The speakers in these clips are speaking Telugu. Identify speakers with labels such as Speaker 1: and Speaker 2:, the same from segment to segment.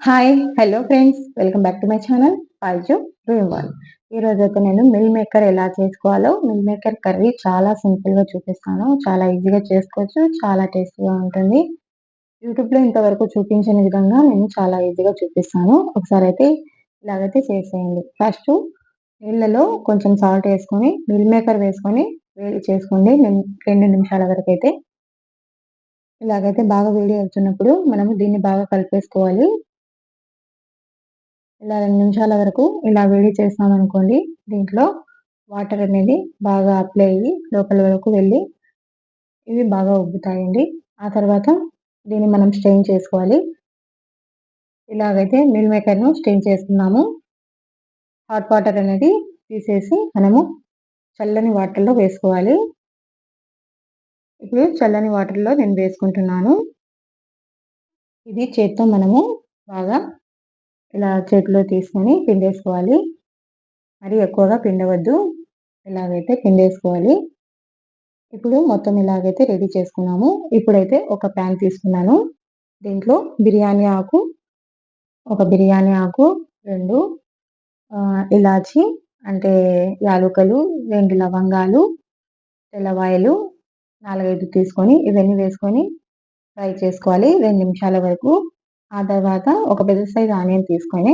Speaker 1: Hi hello friends welcome back to my channel పాల్జు room one ఈరోజు అయితే నేను మిల్ మేకర్ ఎలా చేసుకోవాలో మిల్ మేకర్ కర్రీ చాలా సింపుల్గా చూపిస్తాను. చాలా ఈజీగా చేసుకోవచ్చు చాలా టేస్టీగా ఉంటుంది. యూట్యూబ్లో ఇంతవరకు చూపించిన విధంగా నేను చాలా ఈజీగా చూపిస్తాను. ఒకసారి అయితే ఇలాగైతే చేసేయండి. ఫస్ట్ నీళ్ళలో కొంచెం సాల్ట్ వేసుకొని మిల్ మేకర్ వేసుకొని వేడి చేసుకోండి. రెండు నిమిషాల వరకు అయితే ఇలాగైతే బాగా వేడి అవుతున్నప్పుడు మనము దీన్ని బాగా కలిపేసుకోవాలి. ఇలా రెండు నిమిషాల వరకు ఇలా వేడి చేస్తామనుకోండి దీంట్లో వాటర్ అనేది బాగా అప్లై అయ్యి లోపల వరకు వెళ్ళి ఇవి బాగా ఉబ్బుతాయండి. ఆ తర్వాత దీన్ని మనం స్ట్రెయిన్ చేసుకోవాలి. ఇలాగైతే మిల్ మేకర్ను స్ట్రెయిన్ చేస్తున్నాము. హాట్ వాటర్ అనేది తీసేసి మనము చల్లని వాటర్లో వేసుకోవాలి. ఇప్పుడు చల్లని వాటర్లో నేను వేసుకుంటున్నాను. ఇది చేత్తో మనము బాగా ఇలా చేతిలో తీసుకొని పిండేసుకోవాలి. మరి ఎక్కువగా పిండవద్దు. ఇలాగైతే పిండేసుకోవాలి. ఇప్పుడు మొత్తం ఇలాగైతే రెడీ చేసుకున్నాము. ఇప్పుడైతే ఒక ప్యాన్ తీసుకున్నాను. దీంట్లో బిర్యానీ ఆకు ఒక బిర్యానీ ఆకు రెండు ఇలాచి అంటే యాలుకలు రెండు లవంగాలు తెల్లవాయలు నాలుగైదు తీసుకొని ఇవన్నీ వేసుకొని ఫ్రై చేసుకోవాలి. రెండు నిమిషాల వరకు. ఆ తర్వాత ఒక పెద్ద సైజ్ ఆనియన్ తీసుకొని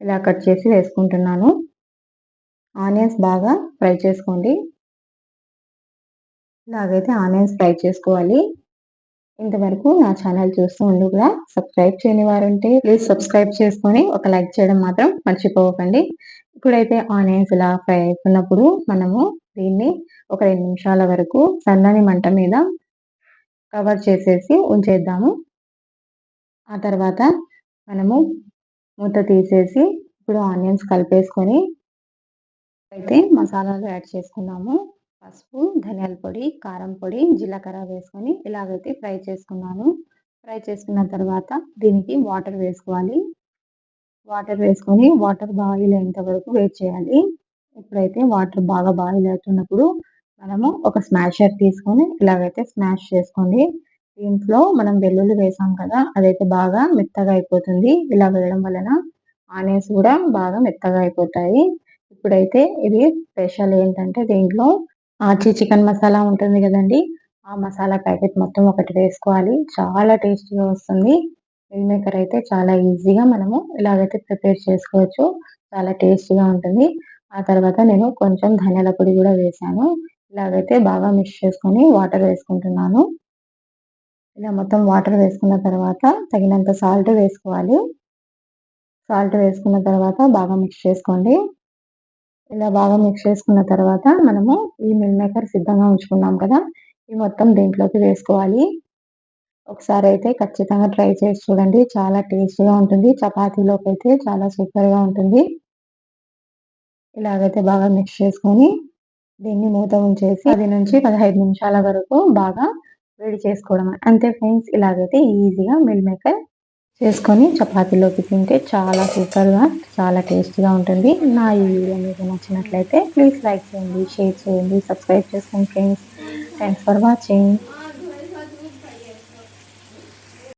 Speaker 1: ఇలా కట్ చేసి వేసుకుంటున్నాను. ఆనియన్స్ బాగా ఫ్రై చేసుకోండి. ఇలాగైతే ఆనియన్స్ ఫ్రై చేసుకోవాలి. ఇంతవరకు నా ఛానల్ చూస్తూ ఉండి కూడా సబ్స్క్రైబ్ చేయని వారు ఉంటే ప్లీజ్ సబ్స్క్రైబ్ చేసుకొని ఒక లైక్ చేయడం మాత్రం మర్చిపోకండి. ఇప్పుడైతే ఆనియన్స్ ఇలా ఫ్రై అవుతున్నప్పుడు మనము దీన్ని ఒక రెండు నిమిషాల వరకు సన్నని మంట మీద కవర్ చేసేసి ఉంచేద్దాము. ఆ తర్వాత మనము మూత తీసేసి ఇప్పుడు ఆనియన్స్ కలిపేసుకొని అయితే మసాలాలు యాడ్ చేసుకున్నాము పసుపు ధనియాల పొడి కారం పొడి జీలకర్ర వేసుకొని ఇలాగైతే ఫ్రై చేసుకున్నాను. ఫ్రై చేసుకున్న తర్వాత దీనికి వాటర్ వేసుకోవాలి. వాటర్ వేసుకొని వాటర్ బాయిల్ అయ్యేంత వరకు వెయిట్ చేయాలి. ఇప్పుడైతే వాటర్ బాగా బాయిల్ అవుతున్నప్పుడు మనము ఒక స్మాషర్ తీసుకొని ఇలాగైతే స్మాష్ చేసుకోండి. దీంట్లో మనం వెల్లుల్లి వేసాం కదా అదైతే బాగా మెత్తగా అయిపోతుంది. ఇలా వేయడం వలన ఆనియన్స్ కూడా బాగా మెత్తగా అయిపోతాయి. ఇప్పుడైతే ఇది స్పెషల్ ఏంటంటే దీంట్లో ఆచి చికెన్ మసాలా ఉంటుంది కదండి. ఆ మసాలా ప్యాకెట్ మొత్తం ఒకటి వేసుకోవాలి. చాలా టేస్టీగా వస్తుంది. మిల్ మేకర్ అయితే చాలా ఈజీగా మనము ఇలాగైతే ప్రిపేర్ చేసుకోవచ్చు. చాలా టేస్టీగా ఉంటుంది. ఆ తర్వాత నేను కొంచెం ధనియాల పొడి కూడా వేసాను. ఇలాగైతే బాగా మిక్స్ చేసుకొని వాటర్ వేసుకుంటున్నాను. ఇలా మొత్తం వాటర్ వేసుకున్న తర్వాత తగినంత సాల్ట్ వేసుకోవాలి. సాల్ట్ వేసుకున్న తర్వాత బాగా మిక్స్ చేసుకోండి. ఇలా బాగా మిక్స్ చేసుకున్న తర్వాత మనము ఈ మిల్ మేకర్ సిద్ధంగా ఉంచుకున్నాం కదా ఈ మొత్తం దీంట్లోకి వేసుకోవాలి. ఒకసారి అయితే ఖచ్చితంగా ట్రై చేసి చూడండి. చాలా టేస్టీగా ఉంటుంది. చపాతీలోకి అయితే చాలా సూపర్గా ఉంటుంది. ఇలాగైతే బాగా మిక్స్ చేసుకొని దీన్ని మూత ఉంచేసి పది నుంచి పదహైదు నిమిషాల వరకు బాగా వేడి చేసుకోవడం. అంతే ఫ్రెండ్స్ ఇలాగైతే ఈజీగా మిల్ మేకర్ చేసుకొని చపాతీలోకి తింటే చాలా సూపర్గా చాలా టేస్టీగా ఉంటుంది. నా ఈ వీడియో మీకు నచ్చినట్లయితే ప్లీజ్ లైక్ చేయండి షేర్ చేయండి సబ్స్క్రైబ్ చేసుకోండి ఫ్రెండ్స్. Thanks for watching